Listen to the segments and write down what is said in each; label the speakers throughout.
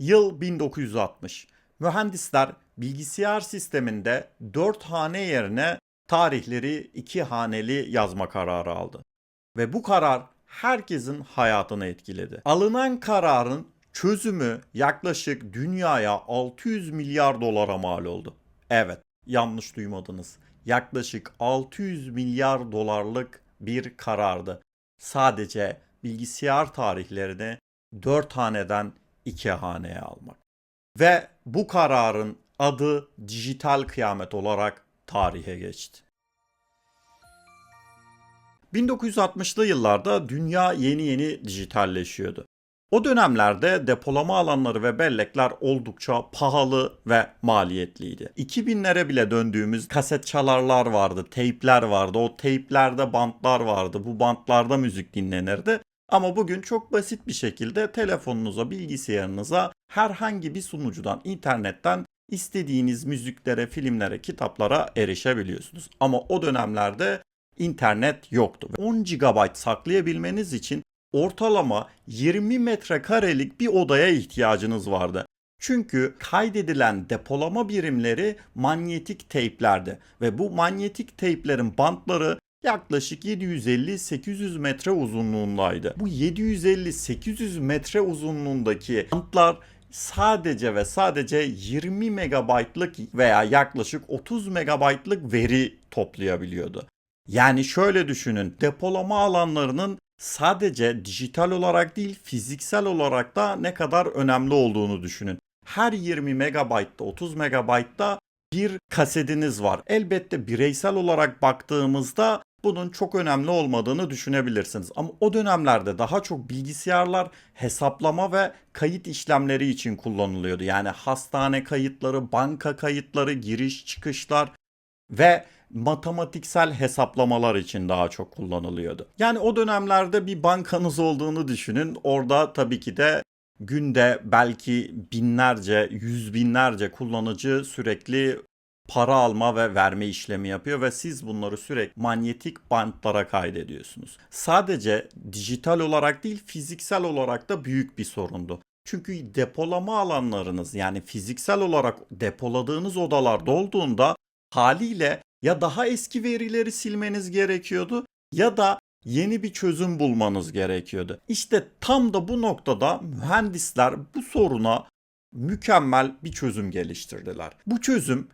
Speaker 1: Yıl 1960. Mühendisler bilgisayar sisteminde 4 hane yerine tarihleri 2 haneli yazma kararı aldı. Ve bu karar herkesin hayatını etkiledi. Alınan kararın çözümü yaklaşık dünyaya 600 milyar dolara mal oldu. Evet, yanlış duymadınız. Yaklaşık 600 milyar dolarlık bir karardı. Sadece bilgisayar tarihlerini 4 haneden 2 haneye almak. Ve bu kararın adı dijital kıyamet olarak tarihe geçti. 1960'lı yıllarda dünya yeni yeni dijitalleşiyordu. O dönemlerde depolama alanları ve bellekler oldukça pahalı ve maliyetliydi. 2000'lere bile döndüğümüz kaset çalarlar vardı, teypler vardı. O teyplerde bantlar vardı. Bu bantlarda müzik dinlenirdi. Ama bugün çok basit bir şekilde telefonunuza, bilgisayarınıza herhangi bir sunucudan, internetten istediğiniz müziklere, filmlere, kitaplara erişebiliyorsunuz. Ama o dönemlerde internet yoktu. 10 GB saklayabilmeniz için ortalama 20 metrekarelik bir odaya ihtiyacınız vardı. Çünkü kaydedilen depolama birimleri manyetik teyplerdi ve bu manyetik teyplerin bantları yaklaşık 750-800 metre uzunluğundaydı. Bu 750-800 metre uzunluğundaki bantlar sadece ve sadece 20 megabaytlık veya yaklaşık 30 megabaytlık veri toplayabiliyordu. Yani şöyle düşünün depolama alanlarının sadece dijital olarak değil fiziksel olarak da ne kadar önemli olduğunu düşünün. Her 20 megabaytta 30 megabaytta bir kasetiniz var. Elbette bireysel olarak baktığımızda bunun çok önemli olmadığını düşünebilirsiniz. Ama o dönemlerde daha çok bilgisayarlar hesaplama ve kayıt işlemleri için kullanılıyordu. Yani hastane kayıtları, banka kayıtları, giriş çıkışlar ve matematiksel hesaplamalar için daha çok kullanılıyordu. Yani o dönemlerde bir bankanız olduğunu düşünün. Orada tabii ki de günde belki binlerce, yüz binlerce kullanıcı sürekli para alma ve verme işlemi yapıyor ve siz bunları sürekli manyetik bantlara kaydediyorsunuz. Sadece dijital olarak değil fiziksel olarak da büyük bir sorundu. Çünkü depolama alanlarınız yani fiziksel olarak depoladığınız odalar dolduğunda haliyle ya daha eski verileri silmeniz gerekiyordu ya da yeni bir çözüm bulmanız gerekiyordu. İşte tam da bu noktada mühendisler bu soruna mükemmel bir çözüm geliştirdiler. Bu çözüm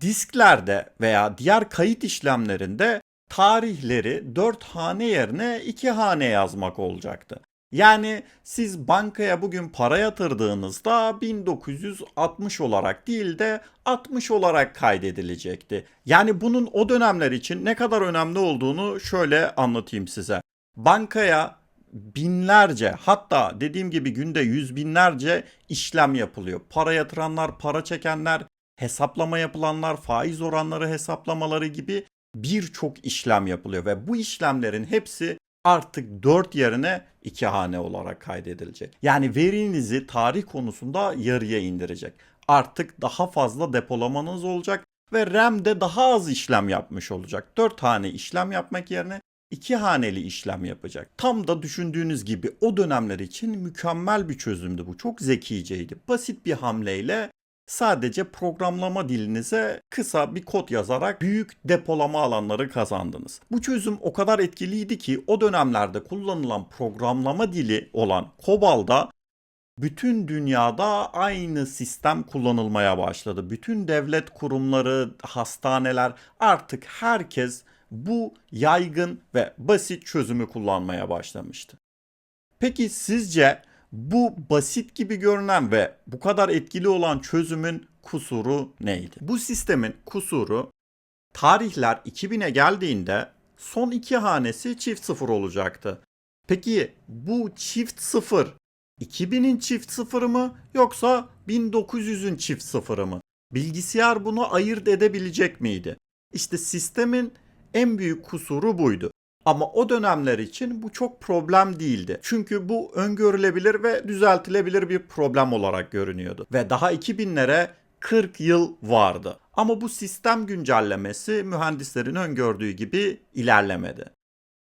Speaker 1: disklerde veya diğer kayıt işlemlerinde tarihleri 4 hane yerine 2 hane yazmak olacaktı. Yani siz bankaya bugün para yatırdığınızda 1960 olarak değil de 60 olarak kaydedilecekti. Yani bunun o dönemler için ne kadar önemli olduğunu şöyle anlatayım size. Bankaya binlerce hatta dediğim gibi günde yüz binlerce işlem yapılıyor. Para yatıranlar, para çekenler, hesaplama yapılanlar, faiz oranları hesaplamaları gibi birçok işlem yapılıyor ve bu işlemlerin hepsi artık 4 yerine 2 hane olarak kaydedilecek. Yani verinizi tarih konusunda yarıya indirecek. Artık daha fazla depolamanız olacak ve RAM de daha az işlem yapmış olacak. 4 hane işlem yapmak yerine 2 haneli işlem yapacak. Tam da düşündüğünüz gibi o dönemler için mükemmel bir çözümdü bu. Çok zekiceydi. Basit bir hamleyle sadece programlama dilinize kısa bir kod yazarak büyük depolama alanları kazandınız. Bu çözüm o kadar etkiliydi ki o dönemlerde kullanılan programlama dili olan COBOL'da bütün dünyada aynı sistem kullanılmaya başladı. Bütün devlet kurumları, hastaneler artık herkes bu yaygın ve basit çözümü kullanmaya başlamıştı. Peki sizce bu basit gibi görünen ve bu kadar etkili olan çözümün kusuru neydi? Bu sistemin kusuru tarihler 2000'e geldiğinde son iki hanesi çift sıfır olacaktı. Peki bu çift sıfır 2000'in çift sıfırı mı yoksa 1900'ün çift sıfırı mı? Bilgisayar bunu ayırt edebilecek miydi? İşte sistemin en büyük kusuru buydu. Ama o dönemler için bu çok problem değildi. Çünkü bu öngörülebilir ve düzeltilebilir bir problem olarak görünüyordu. Ve daha 2000'lere 40 yıl vardı. Ama bu sistem güncellemesi mühendislerin öngördüğü gibi ilerlemedi.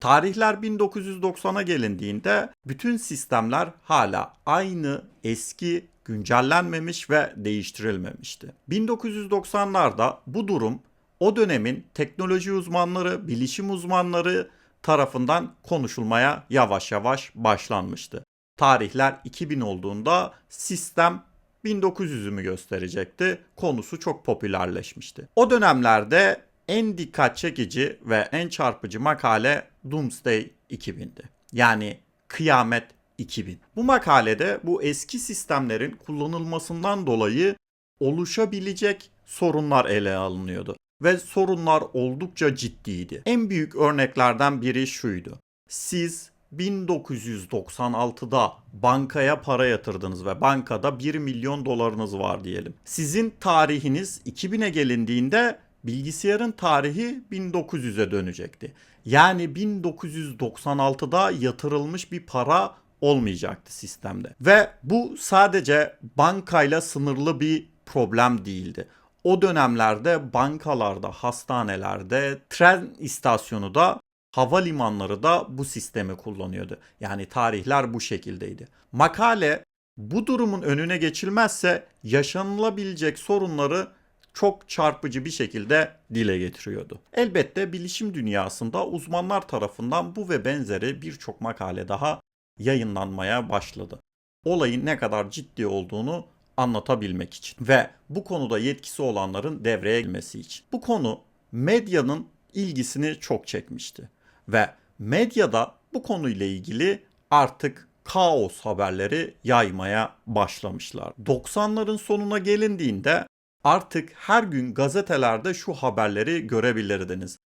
Speaker 1: Tarihler 1990'a gelindiğinde bütün sistemler hala aynı eski güncellenmemiş ve değiştirilmemişti. 1990'larda bu durum o dönemin teknoloji uzmanları, bilişim uzmanları tarafından konuşulmaya yavaş yavaş başlanmıştı. Tarihler 2000 olduğunda sistem 1900'ü mü gösterecekti? Konusu çok popülerleşmişti. O dönemlerde en dikkat çekici ve en çarpıcı makale Doomsday 2000'di. Yani Kıyamet 2000. Bu makalede bu eski sistemlerin kullanılmasından dolayı oluşabilecek sorunlar ele alınıyordu ve sorunlar oldukça ciddiydi. En büyük örneklerden biri şuydu. Siz 1996'da bankaya para yatırdınız ve bankada 1 milyon dolarınız var diyelim. Sizin tarihiniz 2000'e gelindiğinde bilgisayarın tarihi 1900'e dönecekti. Yani 1996'da yatırılmış bir para olmayacaktı sistemde. Ve bu sadece bankayla sınırlı bir problem değildi. O dönemlerde bankalarda, hastanelerde, tren istasyonu da havalimanları da bu sistemi kullanıyordu. Yani tarihler bu şekildeydi. Makale bu durumun önüne geçilmezse yaşanılabilecek sorunları çok çarpıcı bir şekilde dile getiriyordu. Elbette bilişim dünyasında uzmanlar tarafından bu ve benzeri birçok makale daha yayınlanmaya başladı. Olayın ne kadar ciddi olduğunu anlatabilmek için ve bu konuda yetkisi olanların devreye girmesi için. Bu konu medyanın ilgisini çok çekmişti ve medyada bu konuyla ilgili artık kaos haberleri yaymaya başlamışlar. 90'ların sonuna gelindiğinde artık her gün gazetelerde şu haberleri görebilirdiniz.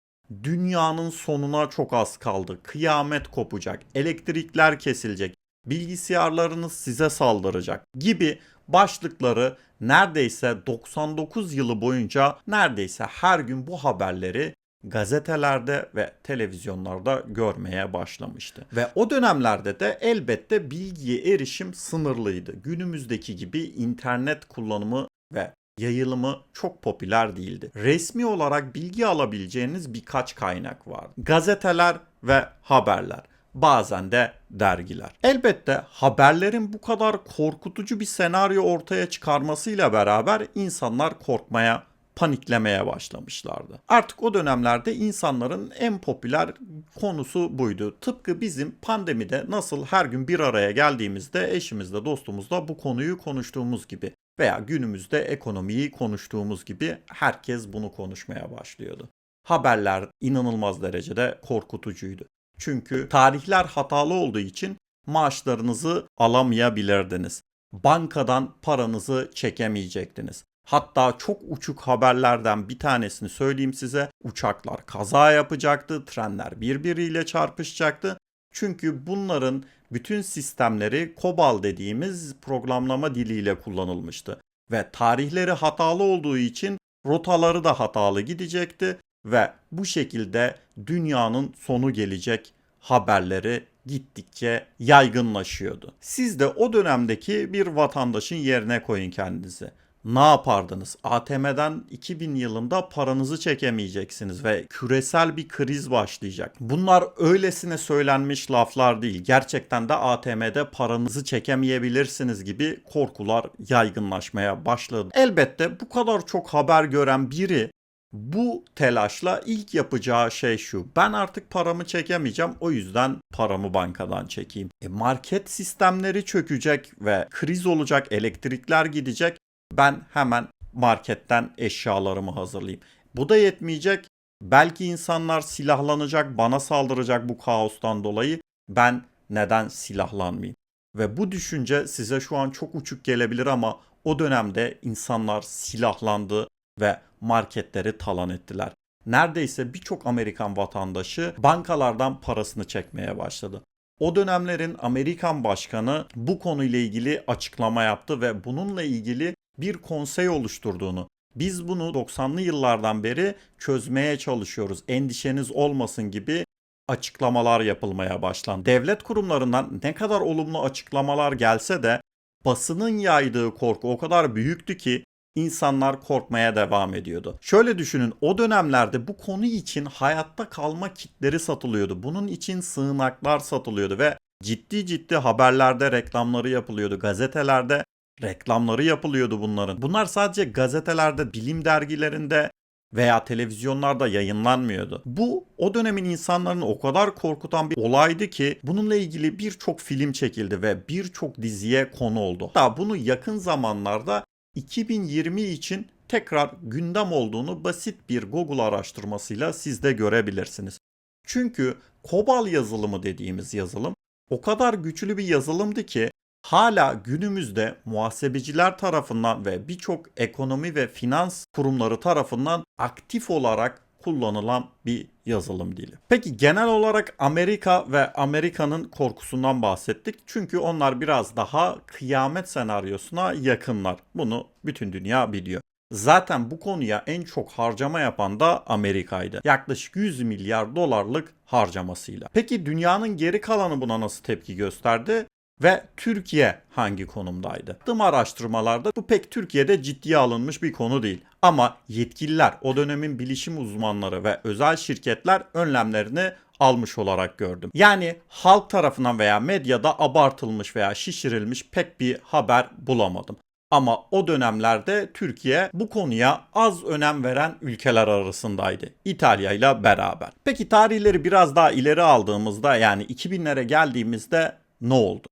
Speaker 1: Dünyanın sonuna çok az kaldı. Kıyamet kopacak. Elektrikler kesilecek. Bilgisayarlarınız size saldıracak gibi başlıkları neredeyse 99 yılı boyunca neredeyse her gün bu haberleri gazetelerde ve televizyonlarda görmeye başlamıştı. Ve o dönemlerde de elbette bilgiye erişim sınırlıydı. Günümüzdeki gibi internet kullanımı ve yayılımı çok popüler değildi. Resmi olarak bilgi alabileceğiniz birkaç kaynak vardı. Gazeteler ve haberler bazen de dergiler. Elbette haberlerin bu kadar korkutucu bir senaryo ortaya çıkarmasıyla beraber insanlar korkmaya paniklemeye başlamışlardı. Artık o dönemlerde insanların en popüler konusu buydu. Tıpkı bizim pandemide nasıl her gün bir araya geldiğimizde eşimizle dostumuzla bu konuyu konuştuğumuz gibi veya günümüzde ekonomiyi konuştuğumuz gibi herkes bunu konuşmaya başlıyordu. Haberler inanılmaz derecede korkutucuydu. Çünkü tarihler hatalı olduğu için maaşlarınızı alamayabilirdiniz. Bankadan paranızı çekemeyecektiniz. Hatta çok uçuk haberlerden bir tanesini söyleyeyim size. Uçaklar kaza yapacaktı, trenler birbiriyle çarpışacaktı. Çünkü bunların bütün sistemleri COBOL dediğimiz programlama diliyle kullanılmıştı. Ve tarihleri hatalı olduğu için rotaları da hatalı gidecekti ve bu şekilde dünyanın sonu gelecek haberleri gittikçe yaygınlaşıyordu. Siz de o dönemdeki bir vatandaşın yerine koyun kendinizi. Ne yapardınız? ATM'den 2000 yılında paranızı çekemeyeceksiniz ve küresel bir kriz başlayacak. Bunlar öylesine söylenmiş laflar değil. Gerçekten de ATM'de paranızı çekemeyebilirsiniz gibi korkular yaygınlaşmaya başladı. Elbette bu kadar çok haber gören biri bu telaşla ilk yapacağı şey şu. Ben artık paramı çekemeyeceğim o yüzden paramı bankadan çekeyim. E market sistemleri çökecek ve kriz olacak, elektrikler gidecek. Ben hemen marketten eşyalarımı hazırlayayım. Bu da yetmeyecek. Belki insanlar silahlanacak, bana saldıracak bu kaostan dolayı. Ben neden silahlanmayayım? Ve bu düşünce size şu an çok uçuk gelebilir ama o dönemde insanlar silahlandı ve marketleri talan ettiler. Neredeyse birçok Amerikan vatandaşı bankalardan parasını çekmeye başladı. O dönemlerin Amerikan başkanı bu konuyla ilgili açıklama yaptı ve bununla ilgili bir konsey oluşturduğunu, biz bunu 90'lı yıllardan beri çözmeye çalışıyoruz. Endişeniz olmasın gibi açıklamalar yapılmaya başlandı. Devlet kurumlarından ne kadar olumlu açıklamalar gelse de basının yaydığı korku o kadar büyüktü ki insanlar korkmaya devam ediyordu. Şöyle düşünün o dönemlerde bu konu için hayatta kalma kitleri satılıyordu. Bunun için sığınaklar satılıyordu ve ciddi ciddi haberlerde reklamları yapılıyordu. Gazetelerde Reklamları yapılıyordu bunların. Bunlar sadece gazetelerde, bilim dergilerinde veya televizyonlarda yayınlanmıyordu. Bu o dönemin insanlarını o kadar korkutan bir olaydı ki bununla ilgili birçok film çekildi ve birçok diziye konu oldu. Hatta bunu yakın zamanlarda 2020 için tekrar gündem olduğunu basit bir Google araştırmasıyla siz de görebilirsiniz. Çünkü COBOL yazılımı dediğimiz yazılım o kadar güçlü bir yazılımdı ki hala günümüzde muhasebeciler tarafından ve birçok ekonomi ve finans kurumları tarafından aktif olarak kullanılan bir yazılım dili. Peki genel olarak Amerika ve Amerika'nın korkusundan bahsettik. Çünkü onlar biraz daha kıyamet senaryosuna yakınlar. Bunu bütün dünya biliyor. Zaten bu konuya en çok harcama yapan da Amerika'ydı. Yaklaşık 100 milyar dolarlık harcamasıyla. Peki dünyanın geri kalanı buna nasıl tepki gösterdi? Ve Türkiye hangi konumdaydı? Yaptığım araştırmalarda bu pek Türkiye'de ciddiye alınmış bir konu değil. Ama yetkililer, o dönemin bilişim uzmanları ve özel şirketler önlemlerini almış olarak gördüm. Yani halk tarafından veya medyada abartılmış veya şişirilmiş pek bir haber bulamadım. Ama o dönemlerde Türkiye bu konuya az önem veren ülkeler arasındaydı. İtalya ile beraber. Peki tarihleri biraz daha ileri aldığımızda yani 2000'lere geldiğimizde ne oldu?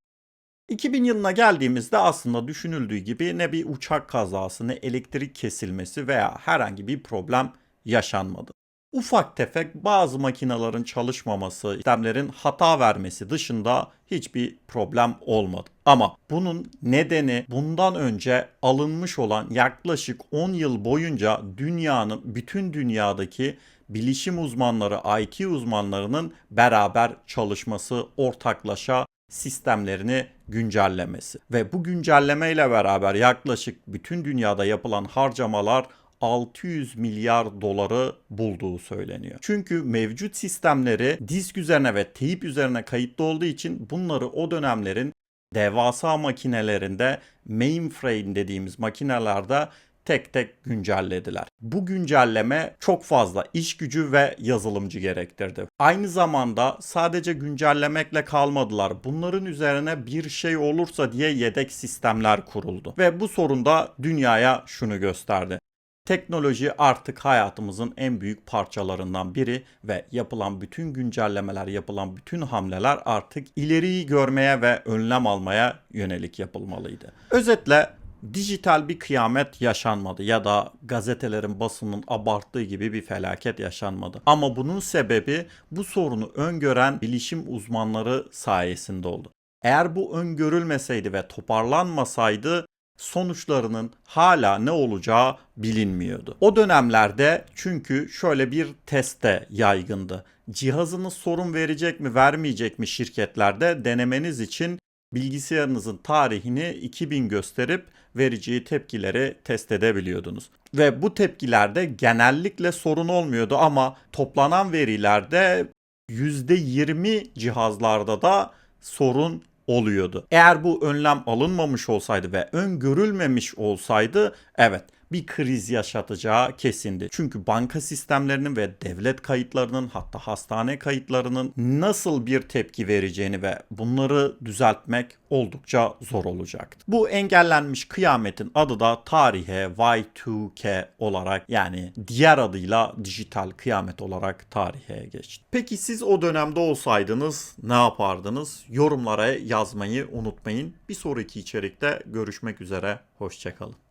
Speaker 1: 2000 yılına geldiğimizde aslında düşünüldüğü gibi ne bir uçak kazası ne elektrik kesilmesi veya herhangi bir problem yaşanmadı. Ufak tefek bazı makinelerin çalışmaması, sistemlerin hata vermesi dışında hiçbir problem olmadı. Ama bunun nedeni bundan önce alınmış olan yaklaşık 10 yıl boyunca dünyanın bütün dünyadaki bilişim uzmanları, IT uzmanlarının beraber çalışması, ortaklaşa sistemlerini güncellemesi. Ve bu güncelleme ile beraber yaklaşık bütün dünyada yapılan harcamalar 600 milyar doları bulduğu söyleniyor. Çünkü mevcut sistemleri disk üzerine ve teyip üzerine kayıtlı olduğu için bunları o dönemlerin devasa makinelerinde mainframe dediğimiz makinelerde tek tek güncellediler. Bu güncelleme çok fazla iş gücü ve yazılımcı gerektirdi. Aynı zamanda sadece güncellemekle kalmadılar. Bunların üzerine bir şey olursa diye yedek sistemler kuruldu. Ve bu sorun da dünyaya şunu gösterdi. Teknoloji artık hayatımızın en büyük parçalarından biri ve yapılan bütün güncellemeler, yapılan bütün hamleler artık ileriyi görmeye ve önlem almaya yönelik yapılmalıydı. Özetle dijital bir kıyamet yaşanmadı ya da gazetelerin basının abarttığı gibi bir felaket yaşanmadı. Ama bunun sebebi bu sorunu öngören bilişim uzmanları sayesinde oldu. Eğer bu öngörülmeseydi ve toparlanmasaydı sonuçlarının hala ne olacağı bilinmiyordu. O dönemlerde çünkü şöyle bir teste yaygındı. Cihazınız sorun verecek mi vermeyecek mi şirketlerde denemeniz için bilgisayarınızın tarihini 2000 gösterip vereceği tepkileri test edebiliyordunuz. Ve bu tepkilerde genellikle sorun olmuyordu ama toplanan verilerde %20 cihazlarda da sorun oluyordu. Eğer bu önlem alınmamış olsaydı ve öngörülmemiş olsaydı evet bir kriz yaşatacağı kesindi. Çünkü banka sistemlerinin ve devlet kayıtlarının hatta hastane kayıtlarının nasıl bir tepki vereceğini ve bunları düzeltmek oldukça zor olacaktı. Bu engellenmiş kıyametin adı da tarihe Y2K olarak yani diğer adıyla dijital kıyamet olarak tarihe geçti. Peki siz o dönemde olsaydınız ne yapardınız? Yorumlara yazmayı unutmayın. Bir sonraki içerikte görüşmek üzere. Hoşçakalın.